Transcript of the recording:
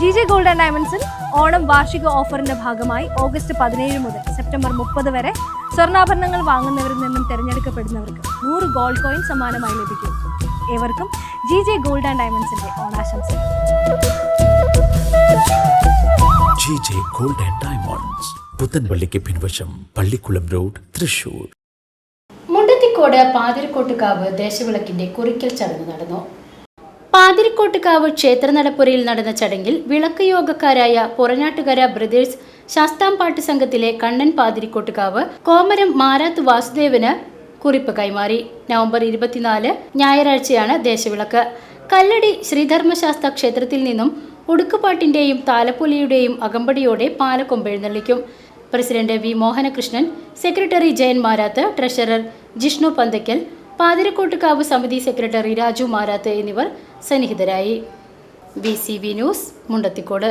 G J gold and ഡയമണ്ട്സിൽ ഓണം വാർഷിക ഓഫറിന്റെ ഭാഗമായി ഓഗസ്റ്റ് പതിനേഴ് മുതൽ സെപ്റ്റംബർ മുപ്പത് വരെ സ്വർണാഭരണങ്ങൾ വാങ്ങുന്നവരിൽ നിന്നും തിരഞ്ഞെടുക്കപ്പെടുന്നവർക്ക് നൂറ് ഗോൾഡ് കോയിൻ സമ്മാനമായി ലഭിക്കും. ഏവർക്കും ജി ജെ ഗോൾഡ് ആൻഡ് ഡയമണ്ട്സിന്റെ ഓണാശംസകൾ. G J gold and diamonds പുത്തൻപള്ളിക്ക് പിൻവശം പള്ളിക്കുളം റോഡ് തൃശൂർ. മുണ്ടത്തിക്കോട് പാതിരക്കോട്ടുകാവ് ദേശവിളക്കിന്റെ കുറിക്കൽ ചടങ്ങ് നടന്നു. പാതിരിക്കോട്ടുകാവ് ക്ഷേത്ര നടപ്പുരയിൽ നടന്ന ചടങ്ങിൽ വിളക്ക് യോഗക്കാരായ പുറനാട്ടുകര ബ്രദേഴ്സ് ശാസ്താംപാട്ട് സംഘത്തിലെ കണ്ണൻ പാതിരിക്കോട്ടുകാവ് കോമരം മാരാത്ത് വാസുദേവന് കുറിപ്പ് കൈമാറി. നവംബർ ഇരുപത്തിനാല് ഞായറാഴ്ചയാണ് ദേശവിളക്ക്. കല്ലടി ശ്രീധർമ്മശാസ്ത്ര ക്ഷേത്രത്തിൽ നിന്നും ഉടുക്കുപാട്ടിന്റെയും താലപ്പൊലിയുടെയും അകമ്പടിയോടെ പാലക്കൊമ്പെഴുന്നള്ളിക്കും president V Mohanakrishnan secretary Jayan Marath treasurer Jishnu Panthakkal Pathirakottukavu സമിതി സെക്രട്ടറി രാജു മാരാത്ത് എന്നിവർ സന്നിഹിതരായി. B news Mundathikode.